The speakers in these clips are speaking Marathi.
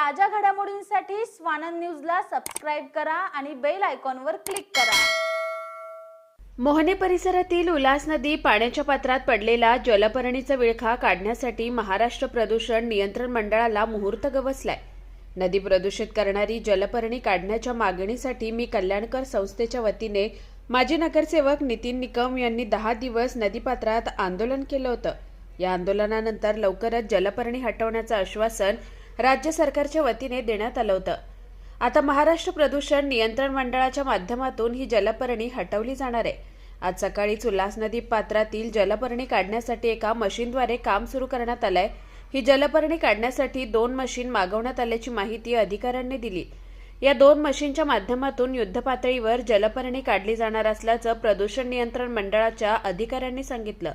ताज्या घडामोडींसाठी स्वानंद न्यूजला सबस्क्राईब करा आणि बेल आयकॉनवर क्लिक करा. मोहने परिसरातील उल्हास नदी पाण्याच्या पात्रात पडलेला जलपर्णीचा विळखा काढण्यासाठी महाराष्ट्र प्रदूषण नियंत्रण मंडळाला मुहूर्त गवसलाय. नदी प्रदूषित करणारी जलपर्णी काढण्याच्या मागणीसाठी मी कल्याणकर संस्थेच्या वतीने माजी नगरसेवक नितीन निकम यांनी दहा दिवस नदीपात्रात आंदोलन केलं होतं. या आंदोलनानंतर लवकरच जलपर्णी हटवण्याचं आश्वासन राज्य सरकारच्या वतीने देण्यात आलं होतं. आता महाराष्ट्र प्रदूषण नियंत्रण मंडळाच्या माध्यमातून ही जलपर्णी हटवली जाणार आहे. आज सकाळीच उल्हास नदी पात्रातील जलपर्णी काढण्यासाठी एका मशीनद्वारे काम सुरू करण्यात आलंय. ही जलपर्णी काढण्यासाठी दोन मशीन मागवण्यात आल्याची माहिती अधिकाऱ्यांनी दिली. या दोन मशीनच्या माध्यमातून युद्धपातळीवर जलपर्णी काढली जाणार असल्याचं प्रदूषण नियंत्रण मंडळाच्या अधिकाऱ्यांनी सांगितलं.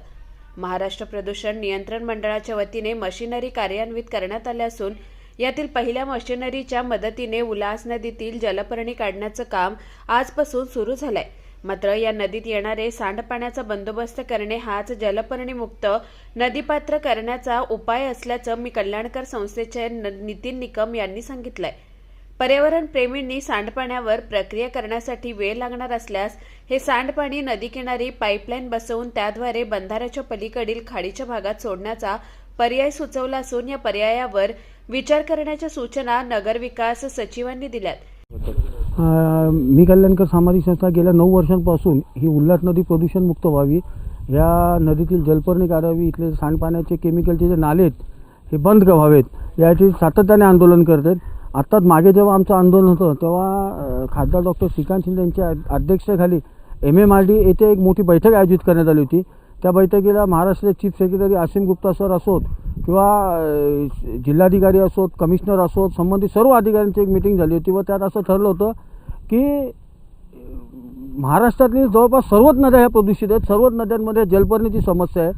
महाराष्ट्र प्रदूषण नियंत्रण मंडळाच्या वतीने मशिनरी कार्यान्वित करण्यात आल्या असून यातील पहिल्या मशिनरीच्या मदतीने उल्हास नदीतील जलपर्णी काढण्याचं काम आजपासून सुरू झालंय. मात्र या नदीत येणारे सांडपाण्याचा बंदोबस्त करणे हाच जलपर्णीमुक्त नदीपात्र करण्याचा उपाय असल्याचं मी कल्याणकर संस्थेचे न- नितीन निकम यांनी सांगितलंय. पर्यावरण प्रेमींनी सांडपाण्यावर प्रक्रिया करण्यासाठी वेळ लागणार असल्यास हे सांडपाणी नदीकिनारी पाईपलाईन बसवून त्याद्वारे बंधाऱ्याच्या पलीकडील खाडीच्या भागात सोडण्याचा पर्याय सुचवला असून या पर्यायावर विचार करण्याच्या सूचना नगरविकास सचिवांनी दिल्यात. मी कल्याणकर सामाजिक संस्था गेल्या नऊ वर्षांपासून ही उल्हास नदी प्रदूषणमुक्त व्हावी या नदीतील जलपर्णी काढावी इथले सांडपाण्याचे केमिकलचे जे नाले आहेत हे बंद व्हावेत याची सातत्याने आंदोलन करतात. आत्ताच मागे जेव्हा आमचं आंदोलन होतं तेव्हा खासदार डॉक्टर श्रीकांत शिंदे यांच्या अध्यक्षतेखाली एम एम आर डी येथे एक मोठी बैठक आयोजित करण्यात आली होती. त्या बैठकीला महाराष्ट्राचे chief secretary Aseem Gupta sir असोत किंवा जिल्हाधिकारी असोत कमिशनर असोत संबंधित सर्व अधिकाऱ्यांची एक मिटिंग झाली होती व त्यात असं ठरलं होतं की महाराष्ट्रातली जवळपास सर्वच नद्या ह्या प्रदूषित आहेत. सर्वच नद्यांमध्ये जलपर्णीची समस्या आहे.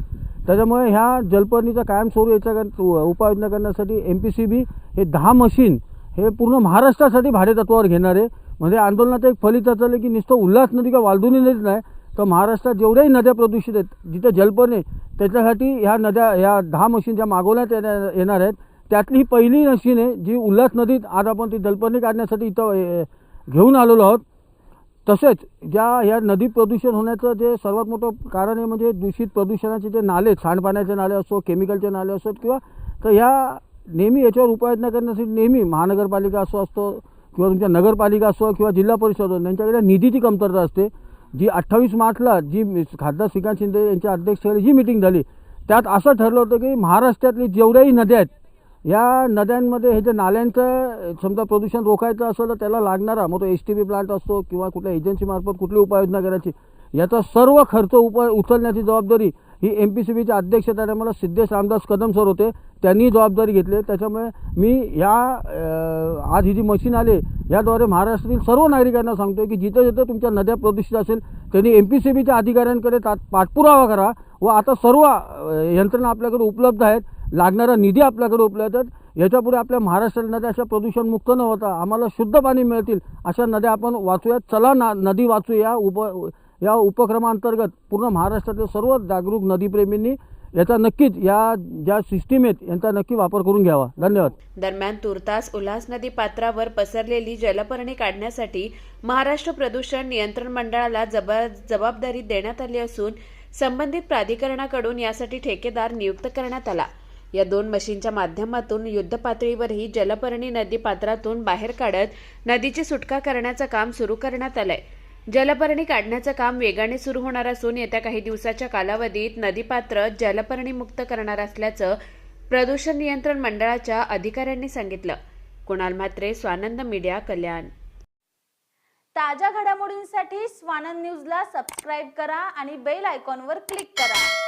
त्याच्यामुळे ह्या जलपर्णीचा कायमस्वरूप याच्या उपाययोजना करण्यासाठी एम पी सी बी हे दहा मशीन हे पूर्ण महाराष्ट्रासाठी भाडेतत्वावर घेणार. आहे म्हणजे आंदोलनाचं एक फलित असं झालं की नुसतं उल्हास नदी किंवा वालदुनी नदीच नाही तर महाराष्ट्रात जेवढ्याही नद्या प्रदूषित आहेत जिथं जलपर्णी आहे, त्याच्यासाठी ह्या नद्या ह्या दहा मशीन ज्या मागवण्यात येणार आहेत त्यातली ही पहिली मशीन आहे जी उल्हास नदीत आज आपण ती जलपर्णी काढण्यासाठी इथं घेऊन आलेलो आहोत. तसेच ज्या ह्या नदी प्रदूषण होण्याचं जे सर्वात मोठं कारण आहे म्हणजे दूषित प्रदूषणाचे जे नाले सांडपाण्याचे नाले असो केमिकलचे नाले असोत किंवा तर ह्या नेहमी याच्यावर उपाययोजना करण्यासाठी नेहमी महानगरपालिका असो असतो किंवा तुमच्या नगरपालिका असो किंवा जिल्हा परिषद असो त्यांच्याकडे निधीची कमतरता असते. जी अठ्ठावीस मार्चला जी खासदार श्रीकांत शिंदे यांच्या अध्यक्षतेखाली जी मिटिंग झाली त्यात असं ठरलं होतं की महाराष्ट्रातली जेवढ्याही नद्या आहेत या नद्यांमध्ये हे जे नाल्यांचं समजा प्रदूषण रोखायचं असेल तर त्याला लागणारा मग तो एस टी बी प्लांट असतो किंवा कुठल्या एजन्सीमार्फत कुठली उपाययोजना करायची याचा सर्व खर्च उप उचलण्याची जबाबदारी ही एम पी सी बीच्या अध्यक्षतेने मला सिद्धेश रामदास कदम सर होते. त्यांनी जबाबदारी घेतली. त्याच्यामुळे मी या आज ही जी मशीन आले याद्वारे महाराष्ट्रातील सर्व नागरिकांना सांगतोय की जिथे जिथं तुमच्या नद्या प्रदूषित असेल त्यांनी एम पी सी बीच्या अधिकाऱ्यांकडे ता पाठपुरावा करा व आता सर्व यंत्रणा आपल्याकडे उपलब्ध आहेत. लागणारा निधी आपल्याकडे उपलब्ध आहेत. याच्यापुढे आपल्या महाराष्ट्र नद्या अशा प्रदूषणमुक्त न होता आम्हाला शुद्ध पाणी मिळतील अशा नद्या आपण वाचूयात चला ना नदी वाचूया. उप या उपक्रमांतर्गत पूर्ण महाराष्ट्रातील सर्व जागरूक नदीप्रेमींनी याचा नक्कीच या ज्या सिस्टीम आहेत यांचा नक्की वापर करून घ्यावा. धन्यवाद. दरम्यान तुर्तास उल्हास नदी पात्रावर पसरलेली जलपर्णी काढण्यासाठी महाराष्ट्र प्रदूषण नियंत्रण मंडळाला जबा जबाबदारी देण्यात आली असून संबंधित प्राधिकरणाकडून यासाठी ठेकेदार नियुक्त करण्यात आला. या दोन मशीनच्या माध्यमातून युद्धपातळीवरही जलपर्णी नदी पात्रातून बाहेर काढत नदीची सुटका करण्याचं काम सुरू करण्यात आलंय. जलपर्णी काढण्याचं काम वेगाने सुरू होणार असून येत्या काही दिवसाच्या कालावधीत नदीपात्र जलपर्णी मुक्त करणार असल्याचं प्रदूषण नियंत्रण मंडळाच्या अधिकाऱ्यांनी सांगितलं. कुणाल म्हात्रे स्वानंद मीडिया कल्याण. ताज्या घडामोडींसाठी स्वानंद न्यूजला सबस्क्राईब करा आणि बेल आयकॉनवर क्लिक करा.